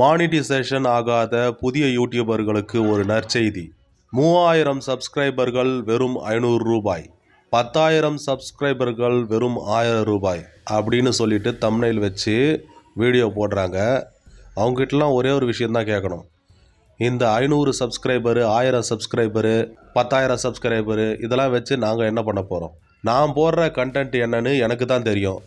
மானிட்டிசேஷன் ஆகாத புதிய யூடியூபர்களுக்கு ஒரு நற்செய்தி. மூவாயிரம் சப்ஸ்கிரைபர்கள் வெறும் ஐநூறு ரூபாய். பத்தாயிரம் சப்ஸ்கிரைபர்கள் வெறும் ஆயிரம் ரூபாய் அப்படின்னு சொல்லிட்டு தம்னையில் வச்சு வீடியோ போடுறாங்க. அவங்ககிட்டலாம் ஒரே ஒரு விஷயந்தான் கேட்கணும். இந்த ஐநூறு சப்ஸ்கிரைபரு ஆயிரம் சப்ஸ்கிரைபரு பத்தாயிரம் சப்ஸ்கிரைபரு இதெல்லாம் வச்சு நாங்கள் என்ன பண்ண போகிறோம் நான் போடுற கண்டென்ட் என்னன்னு எனக்கு தான் தெரியும்.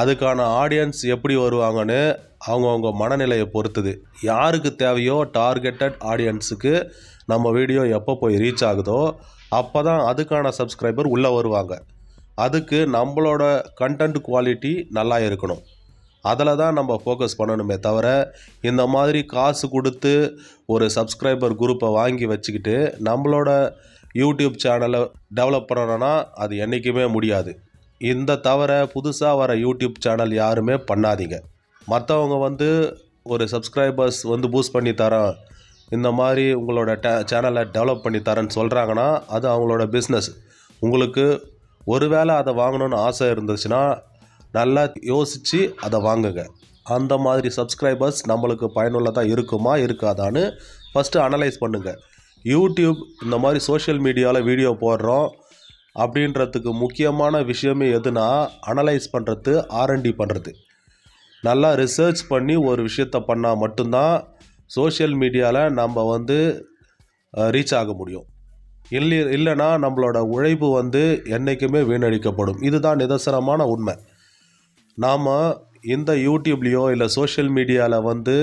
அதுக்கான ஆடியன்ஸ் எப்படி வருவாங்கன்னு அவங்கவுங்க மனநிலையை பொறுத்துது. யாருக்கு தேவையோ டார்கெட்டட் ஆடியன்ஸுக்கு நம்ம வீடியோ எப்போ போய் ரீச் ஆகுதோ அப்போ தான் அதுக்கான சப்ஸ்கிரைபர் உள்ளே வருவாங்க. அதுக்கு நம்மளோட கண்டென்ட் குவாலிட்டி நல்லா இருக்கணும். அதில் தான் நம்ம ஃபோக்கஸ் பண்ணணுமே தவிர இந்த மாதிரி காசு கொடுத்து ஒரு சப்ஸ்கிரைபர் குரூப்பை வாங்கி வச்சுக்கிட்டு நம்மளோட யூடியூப் சேனலை டெவலப் பண்ணணும்னா அது என்றைக்குமே முடியாது. இந்த தவிர புதுசாக வர யூடியூப் சேனல் யாருமே பண்ணாதீங்க. மற்றவங்க வந்து ஒரு சப்ஸ்கிரைபர்ஸ் வந்து பூஸ்ட் பண்ணி தரேன். இந்த மாதிரி உங்களோட டே சேனலை டெவலப் பண்ணி தரேன்னு சொல்கிறாங்கன்னா அது அவங்களோட பிஸ்னஸ் உங்களுக்கு ஒருவேளை அதை வாங்கணும்னு ஆசை இருந்துச்சுன்னா நல்லா யோசித்து அதை வாங்குங்க. அந்த மாதிரி சப்ஸ்கிரைபர்ஸ் நம்மளுக்கு பயனுள்ளதாக இருக்குமா இருக்காதான்னு ஃபஸ்ட்டு அனலைஸ் பண்ணுங்கள் யூடியூப் இந்த மாதிரி சோஷியல் மீடியாவில் வீடியோ போடுறோம். அப்படின்றதுக்கு முக்கியமான விஷயமே எதுனா அனலைஸ் பண்ணுறது ஆர்என்டி பண்ணுறது நல்லா ரிசர்ச் பண்ணி ஒரு விஷயத்த பண்ணால் மட்டும்தான் சோஷியல் மீடியாவில் நம்ம வந்து ரீச் ஆக முடியும். இல்லை இல்லைன்னா நம்மளோட உழைப்பு வந்து என்றைக்குமே வீணடிக்கப்படும். இதுதான் நிதர்சனமான உண்மை. நாம் இந்த யூடியூப்லேயோ இல்லை சோஷியல் மீடியாவில் வந்து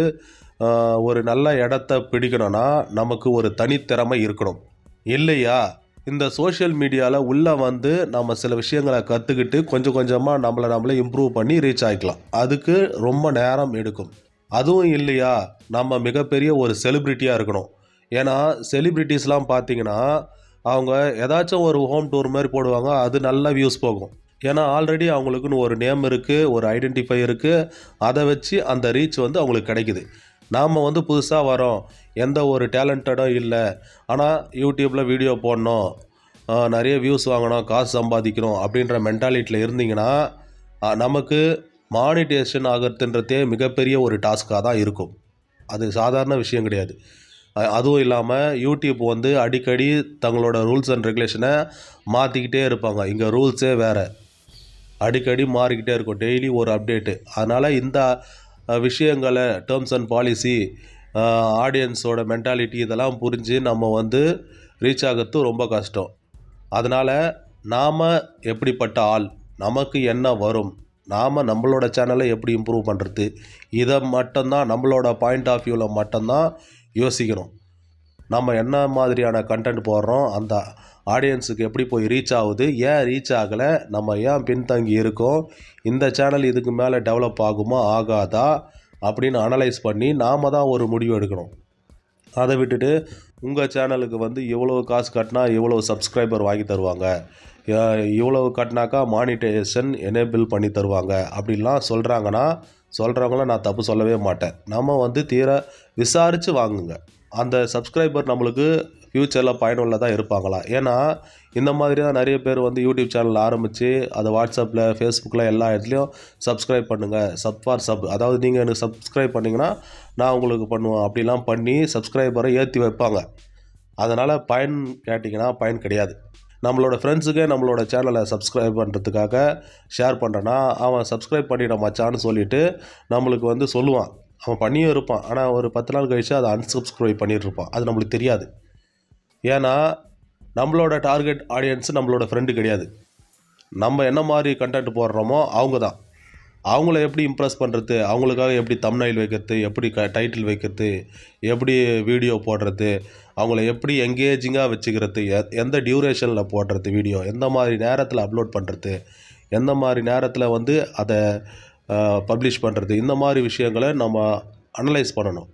ஒரு நல்ல இடத்த பிடிக்கணும்னா நமக்கு ஒரு தனித்திறமை இருக்கணும். இல்லையா? இந்த சோஷியல் மீடியாவில் உள்ளே வந்து நம்ம சில விஷயங்களை கற்றுக்கிட்டு கொஞ்சம் கொஞ்சமாக நம்மளை நம்மளே இம்ப்ரூவ் பண்ணி ரீச் ஆகிக்கலாம் அதுக்கு ரொம்ப நேரம் எடுக்கும். அதுவும் இல்லையா? நம்ம மிகப்பெரிய ஒரு செலிப்ரிட்டியாக இருக்கணும். ஏன்னா செலிப்ரிட்டிஸ்லாம் பார்த்தீங்கன்னா அவங்க ஏதாச்சும் ஒரு ஹோம் டூர் மாதிரி போடுவாங்க அது நல்ல வியூஸ் போகும். ஏன்னா ஆல்ரெடி அவங்களுக்குன்னு ஒரு நேம் இருக்குது ஒரு ஐடென்டிஃபை இருக்குது அதை வச்சு அந்த ரீச் வந்து அவங்களுக்கு கிடைக்குது. நாம் வந்து புதுசாக வரோம். எந்த ஒரு டேலண்டடும் இல்லை. ஆனால் யூடியூப்பில் வீடியோ போடணும். நிறைய வியூஸ் வாங்கணும் காசு சம்பாதிக்கணும் அப்படின்ற மென்டாலிட்டியில் இருந்தீங்கன்னா நமக்கு மானிட்டேஷன் ஆகிறதுன்றதே மிகப்பெரிய ஒரு டாஸ்க்காக தான் இருக்கும். அது சாதாரண விஷயம் கிடையாது. அதுவும் இல்லாமல் யூடியூப் வந்து அடிக்கடி தங்களோட ரூல்ஸ் அண்ட் ரெகுலேஷனை மாற்றிக்கிட்டே இருப்பாங்க. இங்கே ரூல்ஸே வேறு. அடிக்கடி மாறிக்கிட்டே இருக்கும். டெய்லி ஒரு அப்டேட்டு அதனால் இந்த விஷயங்களை டேர்ம்ஸ் அண்ட் பாலிசி ஆடியன்ஸோட மென்டாலிட்டி இதெல்லாம் புரிஞ்சு நம்ம வந்து ரீச் ஆகிறது ரொம்ப கஷ்டம். அதனால் நாம் எப்படிப்பட்ட ஆள் நமக்கு என்ன வரும் நாம் நம்மளோட சேனலை எப்படி இம்ப்ரூவ் பண்ணுறது இதை மட்டும்தான் நம்மளோட பாயிண்ட் ஆஃப் வியூவில் மட்டும்தான் யோசிக்கணும். நம்ம என்ன மாதிரியான கண்டென்ட் போடுறோம் அந்த ஆடியன்ஸுக்கு எப்படி போய் ரீச் ஆகுது? ஏன் ரீச் ஆகலை? நம்ம ஏன் பின்தங்கி இருக்கோம்? இந்த சேனல் இதுக்கு மேலே டெவலப் ஆகுமா? ஆகாதா? அப்படின்னு அனலைஸ் பண்ணி நாம் தான் ஒரு முடிவு எடுக்கணும். அதை விட்டுட்டு உங்கள் சேனலுக்கு வந்து இவ்வளோ காசு கட்டினா இவ்வளோ சப்ஸ்கிரைபர் வாங்கி தருவாங்க. இவ்வளவு கட்டினாக்கா மானிட்டைசேஷன் எனேபிள் பண்ணி தருவாங்க. அப்படின்லாம் சொல்கிறாங்கன்னா சொல்கிறவங்கள நான் தப்பு சொல்லவே மாட்டேன். நம்ம வந்து தீர விசாரித்து வாங்குங்க. அந்த சப்ஸ்கிரைபர் நம்மளுக்கு ஃப்யூச்சரில் பயனுள்ளதாக இருப்பாங்களா? ஏன்னா இந்த மாதிரி தான் நிறைய பேர் வந்து யூடியூப் சேனல் ஆரம்பித்து அதை வாட்ஸ்அப்பில் ஃபேஸ்புக்கில் எல்லா இடத்துலையும் சப்ஸ்கிரைப் பண்ணுங்கள் சப் ஃபார் சப் அதாவது நீங்கள் எனக்கு சப்ஸ்கிரைப் பண்ணிங்கன்னா நான் உங்களுக்கு பண்ணுவேன். அப்படிலாம் பண்ணி சப்ஸ்கிரைபரை ஏற்றி வைப்பாங்க. அதனால் பயன் கேட்டிங்கன்னா பயன் கிடையாது. நம்மளோட ஃப்ரெண்ட்ஸுக்கே நம்மளோட சேனலை சப்ஸ்கிரைப் பண்ணுறதுக்காக ஷேர் பண்ணுறேன்னா அவன் சப்ஸ்கிரைப் பண்ணிட மச்சான்னு சொல்லிட்டு நம்மளுக்கு வந்து சொல்லுவான். அவன் பண்ணியும் இருப்பான். ஆனால் ஒரு பத்து நாள் கழிச்சு அதை அன்சப்ஸ்கிரைப் பண்ணிட்டு இருப்பான். அது நம்மளுக்கு தெரியாது. ஏன்னா நம்மளோட டார்கெட் ஆடியன்ஸ் நம்மளோட ஃப்ரெண்டு கிடையாது. நம்ம என்ன மாதிரி கண்டென்ட் போடுறோமோ அவங்க தான் அவங்கள எப்படி இம்ப்ரெஸ் பண்ணுறது அவங்களுக்காக எப்படி தம்னைல் வைக்கிறது எப்படி க டைட்டில் வைக்கிறது எப்படி வீடியோ போடுறது அவங்கள எப்படி எங்கேஜிங்காக வச்சுக்கிறது எ- எந்த டியூரேஷனில் போடுறது வீடியோ எந்த மாதிரி நேரத்தில் அப்லோட் பண்ணுறது எந்த மாதிரி நேரத்தில் வந்து அதை பப்ளிஷ் பண்ணுறது இந்த மாதிரி விஷயங்களை நம்ம அனலைஸ் பண்ணணும்.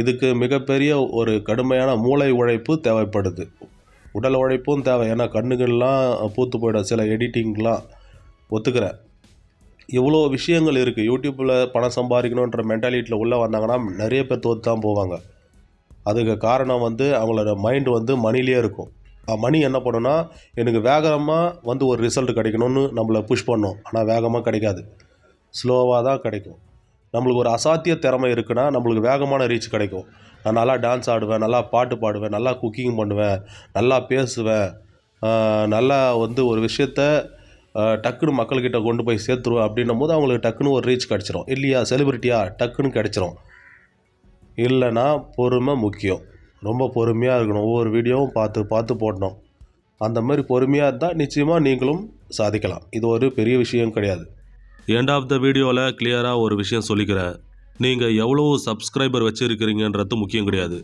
இதுக்கு மிகப்பெரிய ஒரு கடுமையான மூளை உழைப்பு தேவைப்படுது. உடல் உழைப்பும் தேவை. ஏன்னா கண்ணுகள்லாம் பூத்து போயிடும். சில எடிட்டிங்லாம் ஒத்துக்கிறேன் இவ்வளோ விஷயங்கள் இருக்குது யூடியூப்பில் பணம் சம்பாதிக்கணுன்ற மென்டாலிட்டியில் உள்ளே வந்தாங்கன்னா நிறைய பேர் தோற்று தான் போவாங்க. அதுக்கு காரணம் வந்து அவங்களோட மைண்ட் வந்து மணிலே இருக்கும். மணி என்ன பண்ணுன்னா எனக்கு வேகமாக வந்து ஒரு ரிசல்ட் கிடைக்கணும்னு நம்மளை புஷ் பண்ணும். ஆனால் வேகமாக கிடைக்காது. ஸ்லோவாக தான் கிடைக்கும். நம்மளுக்கு ஒரு அசாத்திய திறமை இருக்குன்னா நம்மளுக்கு வேகமான ரீச் கிடைக்கும். நான் நல்லா டான்ஸ் ஆடுவேன் நல்லா பாட்டு பாடுவேன் நல்லா குக்கிங் பண்ணுவேன் நல்லா பேசுவேன் நல்லா வந்து ஒரு விஷயத்த டக்குன்னு மக்கள்கிட்ட கொண்டு போய் சேர்த்துருவேன் அப்படின்னும் போது அவங்களுக்கு டக்குன்னு ஒரு ரீச் கிடச்சிரும். இல்லையா செலிபிரிட்டியா டக்குன்னு கிடச்சிரும். இல்லைன்னா பொறுமை முக்கியம். ரொம்ப பொறுமையாக இருக்கணும். ஒவ்வொரு வீடியோவும் பார்த்து பார்த்து போடணும். அந்த மாதிரி பொறுமையாக இருந்தால் நிச்சயமாக நீங்களும் சாதிக்கலாம். இது ஒரு பெரிய விஷயம் கிடையாது. எண்ட் ஆஃப் த வீடியோவில் கிளியராக ஒரு விஷயம் சொல்லிக்கிறேன் நீங்கள் எவ்வளோ சப்ஸ்கிரைபர் வச்சுருக்கிறீங்கன்றது முக்கியம் கிடையாது.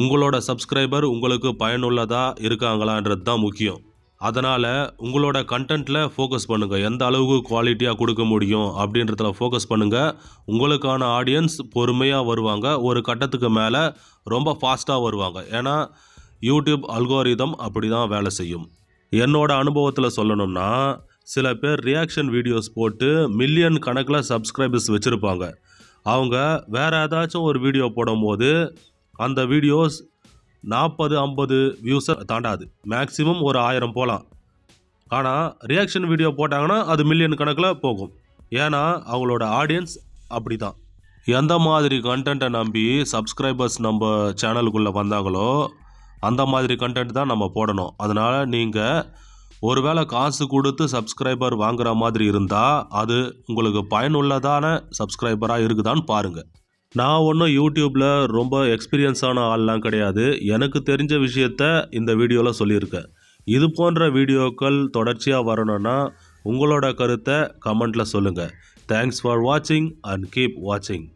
உங்களோட சப்ஸ்கிரைபர் உங்களுக்கு பயனுள்ளதாக இருக்காங்களான்றது தான் முக்கியம். அதனால் உங்களோட கண்டென்ட்டில் ஃபோக்கஸ் பண்ணுங்கள் எந்த அளவுக்கு குவாலிட்டியாக கொடுக்க முடியும் அப்படின்றதுல ஃபோக்கஸ் பண்ணுங்கள் உங்களுக்கான ஆடியன்ஸ் பொறுமையாக வருவாங்க. ஒரு கட்டத்துக்கு மேலே ரொம்ப ஃபாஸ்ட்டாக வருவாங்க. ஏன்னா யூடியூப் அல்கோரிதம் அப்படி தான் வேலை செய்யும். என்னோட அனுபவத்தில் சொல்லணும்னா சில பேர் ரியாக்ஷன் வீடியோஸ் போட்டு மில்லியன் கணக்கில் சப்ஸ்கிரைபர்ஸ் வச்சுருப்பாங்க. அவங்க வேறு ஏதாச்சும் ஒரு வீடியோ போடும்போது அந்த வீடியோஸ் நாற்பது ஐம்பது வியூஸை தாண்டாது. மேக்ஸிமம் ஒரு ஆயிரம் போகலாம் ஆனால் ரியாக்ஷன் வீடியோ போட்டாங்கன்னா அது மில்லியன் கணக்கில் போகும். ஏன்னா அவங்களோட ஆடியன்ஸ் அப்படி தான் எந்த மாதிரி கண்டென்ட்டை நம்பி சப்ஸ்கிரைபர்ஸ் நம்ம சேனலுக்குள்ளே வந்தாங்களோ அந்த மாதிரி கண்டென்ட் தான் நம்ம போடணும். அதனால் நீங்கள் ஒருவேளை காசு கொடுத்து சப்ஸ்கிரைபர் வாங்குற மாதிரி இருந்தால் அது உங்களுக்கு பயனுள்ளதான சப்ஸ்கிரைபராக இருக்குதான்னு பாருங்கள் நான் ஒன்றும் யூடியூப்பில் ரொம்ப எக்ஸ்பீரியன்ஸான ஆள்லாம் கிடையாது. எனக்கு தெரிஞ்ச விஷயத்த இந்த வீடியோவில் சொல்லியிருக்கேன். இது போன்ற வீடியோக்கள் தொடர்ச்சியாக வரணும்னா உங்களோட கருத்தை கமெண்ட்டில் சொல்லுங்கள் தேங்க்ஸ் ஃபார் வாட்சிங் அண்ட் கீப் வாட்சிங்